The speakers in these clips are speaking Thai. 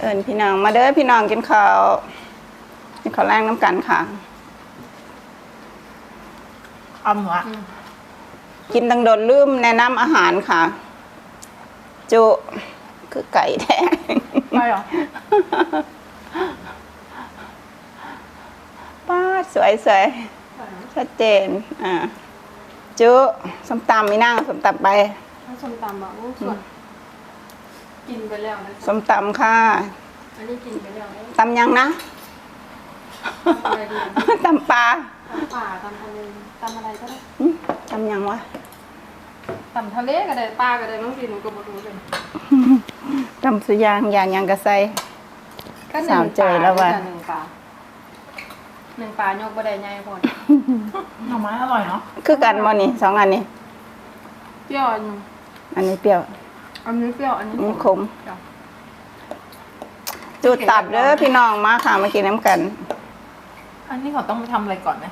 เอิญพี่น้องมาเด้อพี่น้องกินข้าวกินข้าวแรงน้ำกันค่ะเอาหมูอะกินตังโดนลืมแนะนำอาหารค่ะ จุคือไก่แท้ไม่หรอป้าดสวยสวยชัดเจน อ่า จุส้มตำมีนั่งส้มตำไปถ้าส้มตำอะโอ้ส่วน กินไปแล้วนะส้มตำค่ะอันนี้กินไปแล้วนะตำยังนะตำอะไรดีอะตำปลาตำป่าตำทะเลตำอะไรก็ได้อืมตำยังวะตำทะเลก็ได้ปลาก็ได้บางทีหนูก็บ่รู้เลยตำสุยางยางยังกระใส ก็หสานึ่วงเจปยลาแล้วว่ะหนึ่งปลาหนึ่งปลายกบ่ได้ใหญ่พอหน่อไม้อร่อยเนาะคือกันบ่นี่สองอันนี้เปรี้ยวอันหนึ่งอันนี้เปรี้ยว อันนี้เปรี้ยวอันนี้อันนี้ขมจ้ะจุดตับเด้อพี่น้องมาค่ะมากินน้ำกัน อันนี้เขาต้องทำอะไรก่อนไหม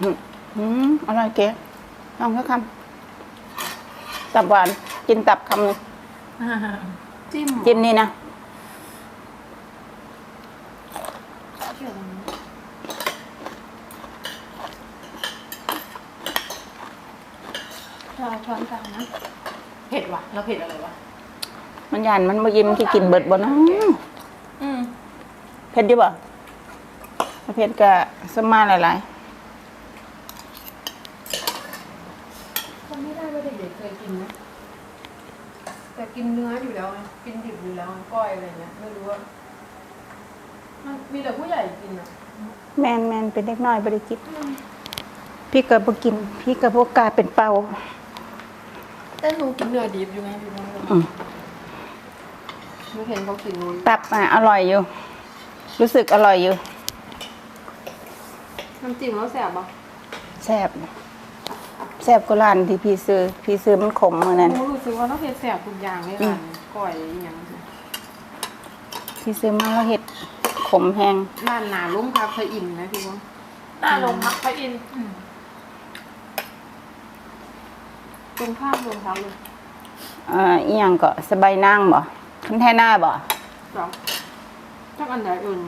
อืมอืมอร่อยเก๋ลองสักคำตับหวานกินตับคำหนึงจิ้มจิ้มนี่นะเปรี้ยวอันนี้เราช้อนกลางนะ เผ็ดว่ะ แล้วเผ็ดอะไรวะ มันยันมันมายิ้มที่กินเบิดบ่เนาะอืมเผ็ดอยู่บ่ถ้าเผ็ดก็สมมาหลายคนไม่ได้ว่าเด็กๆเคยกินนะแต่กินเนื้ออยู่แล้วไงกินดิบอยู่แล้วไงก้อยอะไรเงี้ยไม่รู้ว่ามันมีแต่ผู้ใหญ่กินอะๆแมนแมนเป็นเล็กน้อยบ่ได้กินพี่ก็บ่กิน พี่ก็บ่กล้าเป็นเป่า แต่หนูกินเนื้อดิบอยู่ไงพี่น้องอืม หนูเห็นเขากินหนูตับอะอร่อยอยู่ รู้สึกอร่อยอยู่น้ำจิ้มแล้วแสบปะแซ่บแซ่บกว่าร้านที่พี่ซื้อ พี่ซื้อมันขมมื้อนั้น หนูรู้สึกว่าเราเห็ดแสบทุกอย่างเลยอืร้ามนก้อยอหย่างนี้พี่ซื้อมาแล้วเฮ็ดขมแฮงร้านหนาลุ่มพักเคยอิ่มนะพี่ว่าหน้าลงพักพระอินทร์ ตรงข้ามโรงพักเลยเอ่ออีหยังก็สบายนางบ่คันแท่หน้าบ่จ้ะจักอันใดเอื่น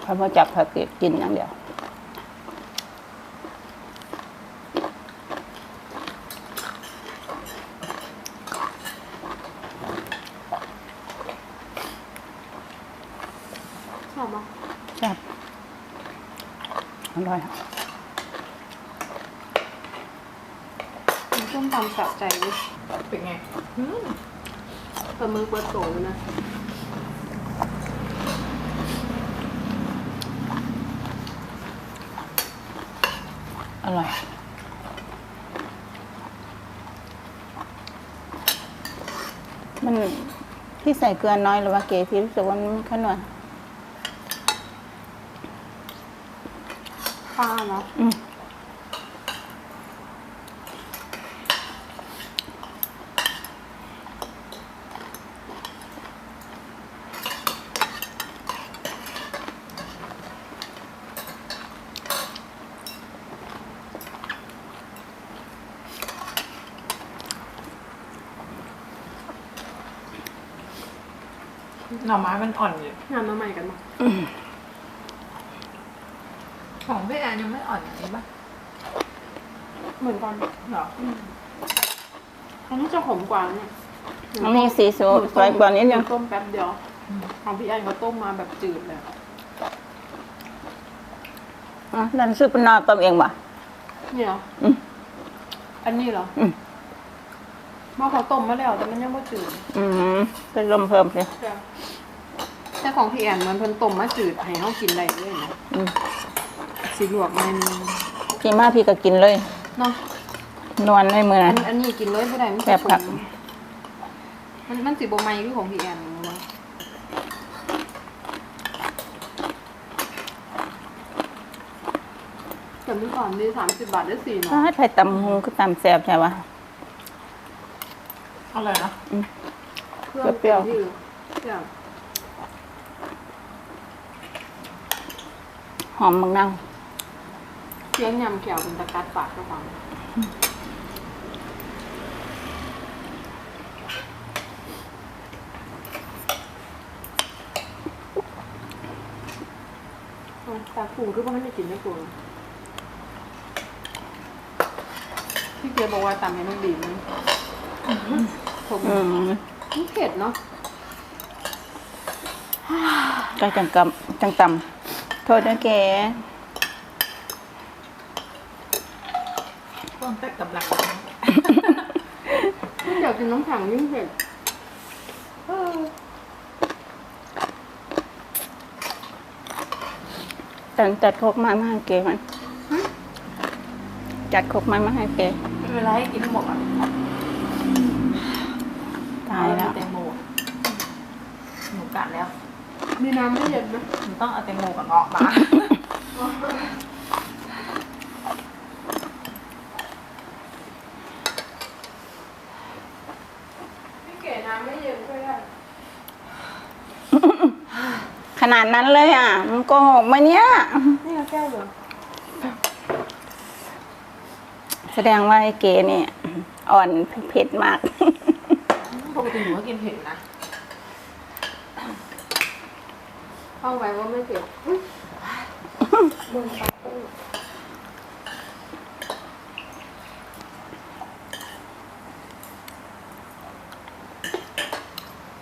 เพราะว่าจับผักเก็บกินอย่างเดียว ชอบปะ แซ่บอร่อย มันส้มตำสะใจเลย เป็นไงอืมปลาหมึกเปิดโตเลยนะอร่อย มันพี่ใส่เกลือน้อยหรือว่าเก๋พี่รู้สึกว่ามันไม่ค่อยนัวปลาเนาะอืม หน่อไม้มันอ่อนอยู่งานมาใหม่กันมาของพี่แอนยังไม่อ่อนอย่างนี้ปะเหมือนกันหรออันนี้จะขมกว่าเนี่ยอันนี้สีสวยสวยกว่านิดนึงหต้มแป๊บเดียวของพี่แอนเขาต้มมาแบบจืดเลยอะนั่นซื้อเป็นนอต้มเองบ่เนี่ยเหรออืมอันนี้เหรอ อืมเมื่อเขาต้มมาแล้วแต่มันยังไม่จืดอืมเป็นลมเพิ่มเลยแต่ของพี่แอนมันเพิ่นต้มมาจืดให้เขากินได้เลยนะอืมสีลวกมันพี่มาพี่ก็กินเลย เนาะนวลในมืออันั้นนอันนี้กินเลยไม่ได้มันแซ่บครับมันมันสีบไหมคือของพี่แอนเนาะแต่เมื่อก่อนได้สามสิบบาทได้สี่เนาะ ถ้าไทยตำหงก็ตำแซ่บใช่ปะ อะไรยนะเครื่อเปรี้ยวหอมมังนางเสียงยำเขียวเป็นตะกัดปากเจ้าของตาปูคือว่ามันไม่กินไม่ปูพี่เกียร์บอกว่าตำให้มันดีมั้น ผมอืมมันเผ็ดเนาะก็จังกำจังตำโทษนะแกต้องแต่กำลังถ้าอยากกินน้ำแข็งยิ่งเผ็ดเออจังจัดครกไม้มาให้แกมัน จัดครกไม้มาให้แกไม่เป็นไรกินทั้งหมดอะ ตายแล้ว เอแตงโมหนูกัดแล้ว มีน้ำไม่เย็นไหมหนูต้องเอาแตงโมกับเงาะมา พี่เก๋น้ำไม่เย็นก็ได้ขนาดนั้นเลยอะ มันโกหกมาเนี้ย นี่เอาแก้วเหรอแสดงว่าไอ้เกเนี่ย อ่อนเผ็ดมาก ปกติหนูก็กินเผ็ดนะเข้าไว้ว่าไม่เผ็ดอุ๊ยโดนปากตู้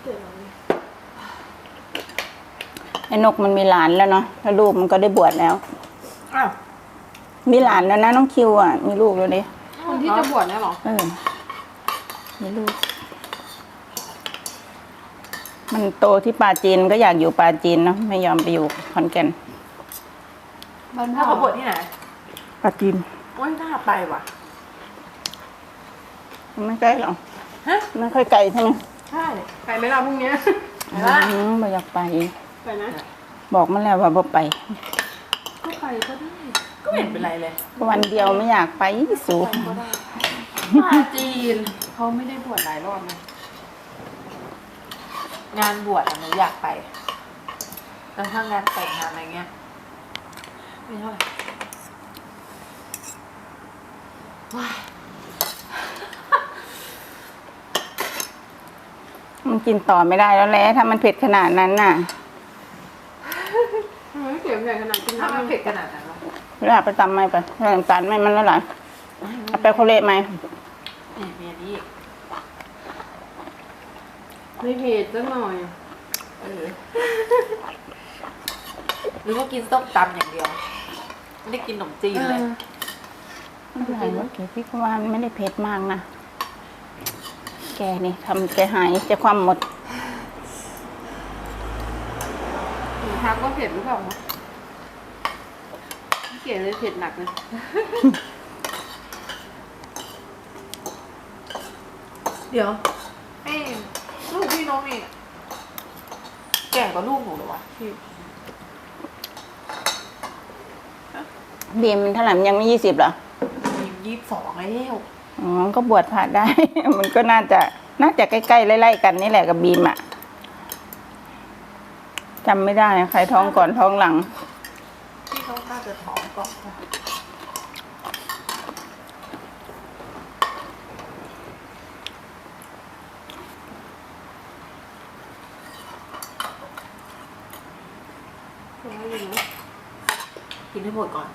เก๋อะไรไอ้นกมันมีหลานแล้วเนาะแล้วลูกมันก็ได้บวชแล้ว อ้าวมีหลานแล้วนะน้องคิวอะ มีลูกแล้วดิคนที่จะบวชเนี่ยเหรอเออมีลูก มันโตที่ปาจีนก็อยากอยู่ปาจีนเนาะไม่ยอมไปอยู่ขอนแก่นบ้านถ้าพ่อเขาบวชที่ไหนปาจีนโอ้ยน่าไปว่ะ ไม่ใกล้หรอกฮะ ไม่ค่อยไกลใช่ไหมใช่ไปไหมล่ะพรุ่งเนี้ยไปละอืมไม่อยากไป ไปนะ บอกมันแล้วว่าบ่ไป ก็ไปก็ได้ ก็ไม่เห็นเป็นไรเลยวันเดียวไม่อยากไปสูไปก็ได้มาจีนเขาไม่ได้บวชหลายรอบนะ งานบวชอะหนูอยากไป แล้วถ้างานแต่งงานอะไรเงี้ย ไม่เท่าไหร่ว้ายมันกินต่อไม่ได้แล้วแหละถ้ามันเผ็ดขนาดนั้นน่ะทำไมไม่เก็บใหญ่ขนาดกินถ้าน้ำมันมันเผ็เผ็ดดขนาดนั้นวะเวลาไปตำไม่ไปใส่น้ำตาลไม่มันละลายเอาไปโคเละไหม นี่มีอันนี้อีก ไม่เผ็ดสักหน่อย เออ หรือว่ากินส้มตำอย่างเดียว ไม่ได้กินขนมจีนเลย ไม่เป็นไรเมื่อกี้พี่ก็ว่ามันไม่ได้เผ็ดมากนะ แกนี่ทำแกหายจะความหมดหนูทักว่าเผ็ดหรือเปล่าคะพี่เก๋เลยเผ็ดหนักเลย เดี๋ยวไอ้ลูกพี่น้องนี่ แก่กว่าลูกหนูเหรอวะพี่บีมมันเท่าไหร่มันยังไม่ยี่สิบเหรอมียี่สิบสองแล้วอ๋อมันก็บวชผ่านได้ มันก็น่าจะน่าจะใกล้ๆไล่ๆกันนี่แหละกับบีมอะจำไม่ได้ใครท้องก่อนท้องหลังพี่เขาน่าจะท้องก่อนนะ ร้อยอยู่นะ กิ นให้หมดก่อน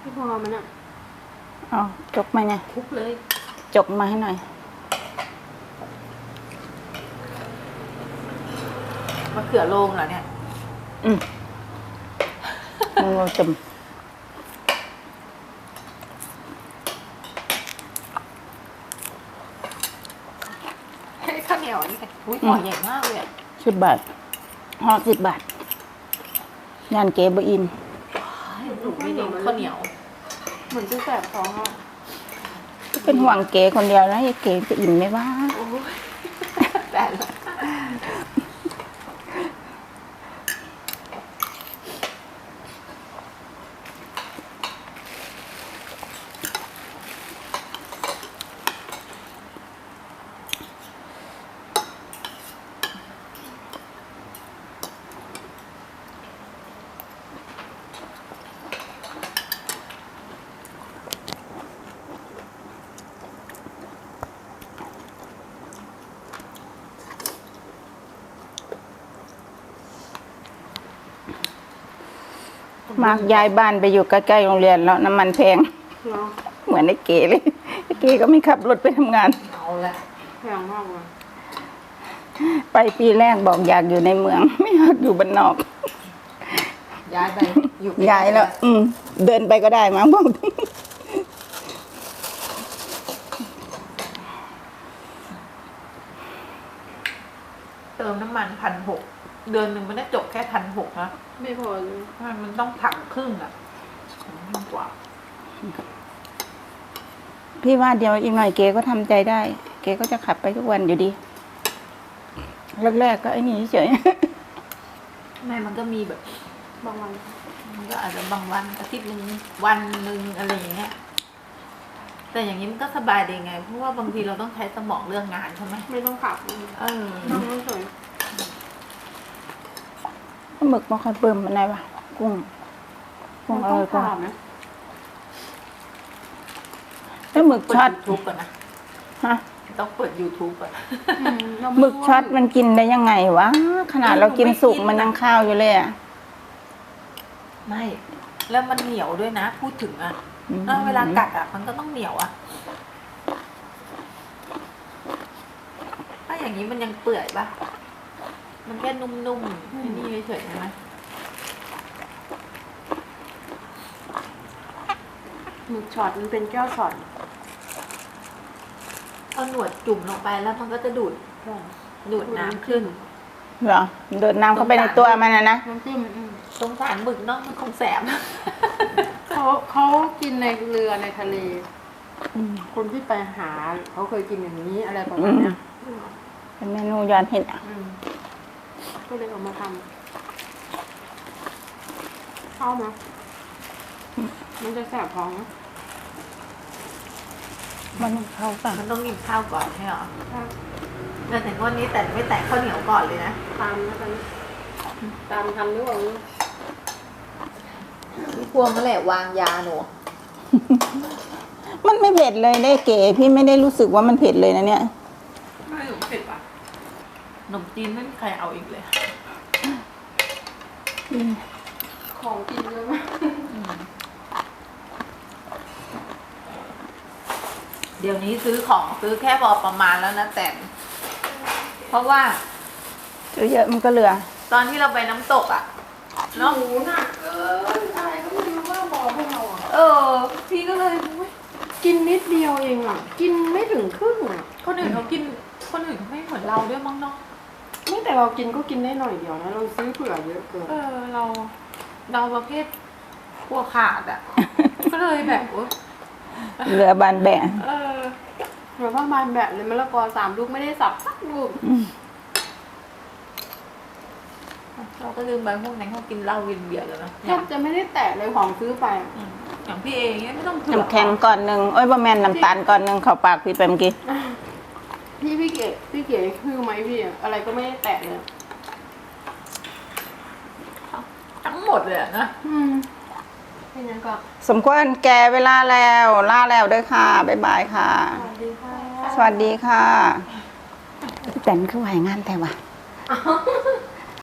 พี่พอมันอะเอาจกมาเนี่ยทุกเลย จกมาให้หน่อย มะเขือโลงเหรอเนี่ย อืมมึงเอาจม ให้ข้าวเหนียวนี่ไง อุ้ยห่อใหญ่มากเลยอะสิบบาทห่อสิบบาทยานเก๋บอินหนูไม่เน้นข้าวเหนียว เหมือนจะแสบท้องอะก็เป็นห่วงเก๋คนเดียวแล้วไอ้เก๋จะอิ่มไหมวะ มากย้ายบ้านไปอยู่ใกล้ๆโรงเรียนแล้วน้ำมันแพง เนาะเหมือนไอ้เก๋เลยไอ้เก๋ก็ไม่ขับรถไปทำงาน เอาละแพงมากเลยไปปีแรกบอกอยากอยู่ในเมือง ไม่อยากอยู่บ้านนอก ย้ายไปอยู่ย้ายแล้ว อืม เดินไปก็ได้มั้งบอกเติมน้ำมันพันหก เดือนหนึ่งมันได้จบแค่พันหกนะไม่พอเลยมันต้องถังครึ่งอะยิ่งกว่า พี่ว่าเดี๋ยวอีกหน่อยเก๋ก็ทำใจได้ เก๋ก็จะขับไปทุกวันอยู่ดีแรกๆก็ไอ้นี่เฉยไม่มันก็มีแบบบางวันมันก็อาจจะบางวันอาทิตย์หนึ่งวันหนึ่งอะไรอย่างเงี้ยแต่อย่างนี้มันก็สบายดีไง เพราะว่าบางทีเราต้องใช้สมองเรื่องงานใช่ไหมไม่ต้องขับเออนั่งเฉย หมึกมาค่อยเบิ่มมันไหนวะกุ้งกุ้งเออกุ้งขับไหมแล้วหมึกช็อตเปิด YouTube ก่อนนะฮะต้องเปิด YouTube ก่อนหมึกช็อตมันกินได้ยังไงวะ ขนาดเรากินสุกมันยังข้าวอยู่เลยอะ ไม่ แล้วมันเหนียวด้วยนะ พูดถึงอะอืมเออเวลากัดอะ มันก็ต้องเหนียวอะ ถ้าอย่างนี้มันยังเปื่อยปะ มันแค่นุ่มๆไอ้นี่เฉยๆใช่ไหมหมึกช็อตมันเป็นแก้วช็อตเอาหนวดจุ่มลงไปแล้วมันก็จะดูดดูดน้ำขึ้นเหรอโดดน้ำเข้าไปในตัวมันนะนะน้ำจิ้มอืมสงสารหมึกเนาะมันคงแสบ เขาเขากินในเรือในทะเลคนที่ไปหา เขาเคยกินอย่างนี้อะไรประมาณเนี้ยเป็นเมนูยอนเห็ดอะอืม ก็เลยเอามาทำเข้ามามันจะแสบท้องนะมันเข้าป่ะมันต้องกินข้าวก่อนใช่หรอแต่ถึงวันนี้แต่ไม่แตะข้าวเหนียวก่อนเลยนะ ตามนะตอนนี้ตามทำหรือเปล่าพี่พวงนั่นแหละวางยาหนู มันไม่เผ็ดเลยได้เก๋พี่ไม่ได้รู้สึกว่ามันเผ็ดเลยนะเนี่ย ไม่หนูเผ็ดปะข นมจีนไม่มีใครเอาอีกเลยของกินเยอะมากเดี๋ยวนี้ซื้อของซื้อแค่พอประมาณแล้วนะแต่เพราะว่าเยอะๆมันก็เหลือ ตอนที่เราไปน้ำตกอะเนาะเนาะหมูหนักเกินอะไรก็ไม่รู้ว่าบอกพวกเราอะเออ พี่ก็เลยอุ๊ยกินนิดเดียวเองอะ กินไม่ถึงครึ่งอะคนอื่นเขากินคนอื่นเขาไม่เหมือนเราด้วยมั้งเนาะ ไม่แต่เรากินก็กินได้หน่อยเดียวนะ เราซื้อเผื่อเยอะเกิน เออเราเราประเภทกลัวขาดอะ ก็เลยแบบโอ๊ยเหลือบานแบะเออเหมือนว่าบานแบบเลยมะละกอสามลูกไม่ได้สับสักลูกอืมเราก็ลืมไปพวกนั้นเขากินเหล้ากินเบียร์แล้วนะแทบจะไม่ได้แตะเลยของซื้อไปอะอืมอย่างพี่เองเนี่ยไม่ต้องเผือกน้ำแข็งก่อนหนึ่งโอ้ยบะแมนน้ำตาลก่อนหนึ่งเข้าปากพี่ไปเมื่อกี้ พี่พี่เก๋พี่เก๋คือไหมพี่อะอะไรก็ไม่ได้แตะเลย ทั้งหมดเลยอะนะ อืมแค่นั้นก็สมควรแก่เวลาแล้วล่าแล้วเด้วยค่ะ บ๊ายบายค่ะ สวัสดีค่ะ สวัสดีค่ะพี่แตนคือไหวงานแต่ว่าอ้าว